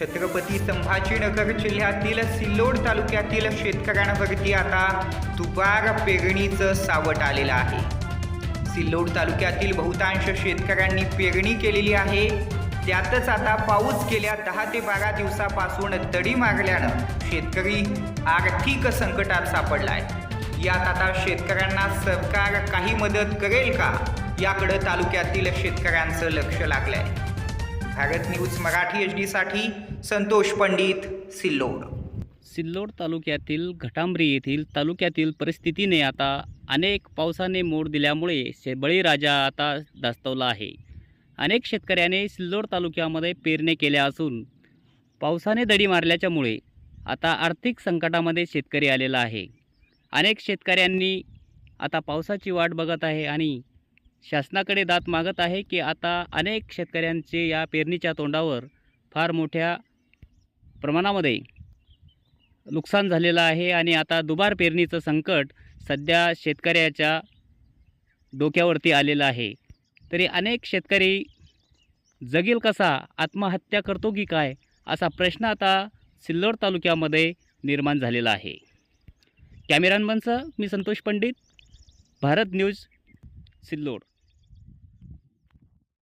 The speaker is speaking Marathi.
छत्रपती संभाजीनगर जिल्ह्यातील सिल्लोड तालुक्यातील शेतकऱ्यांवरती आता दुबार पेरणीचं सावट आलेलं आहे. सिल्लोड तालुक्यातील बहुतांश शेतकऱ्यांनी पेरणी केलेली आहे. त्यातच आता पाऊस गेल्या दहा ते बारा दिवसापासून दडी मारल्यानं शेतकरी आर्थिक संकटात सापडलाय. यात आता शेतकऱ्यांना सरकार काही मदत करेल का? याकडं तालुक्यातील शेतकऱ्यांचं लक्ष लागलंय. भारत न्यूज मराठी एच साठी संतोष पंडित सिल्लोड. सिल्लोड तालुक्यातील घटांबरी येथील तालुक्यातील परिस्थितीने आता अनेक पावसाने मोड दिल्यामुळे शे बळीराजा आता दास्तवला आहे. अनेक शेतकऱ्याने सिल्लोड तालुक्यामध्ये पेरणे केल्या असून पावसाने दडी मारल्याच्यामुळे आता आर्थिक संकटामध्ये शेतकरी आलेला आहे. अनेक शेतकऱ्यांनी आता पावसाची वाट बघत आहे आणि शासनाकडे दात मागत आहे की आता अनेक शेतकऱ्यांचे या पेरणीच्या तोंडावर फार मोठ्या प्रमाणामध्ये नुकसान झालेलं आहे आणि आता दुबार पेरणीचं संकट सध्या शेतकऱ्याच्या डोक्यावरती आलेलं आहे. तरी अनेक शेतकरी जगेल कसा आत्महत्या करतो की काय असा प्रश्न आता सिल्लोड तालुक्यामध्ये निर्माण झालेला आहे. कॅमेरामनचं मी संतोष पंडित भारत न्यूज सिल्लोड.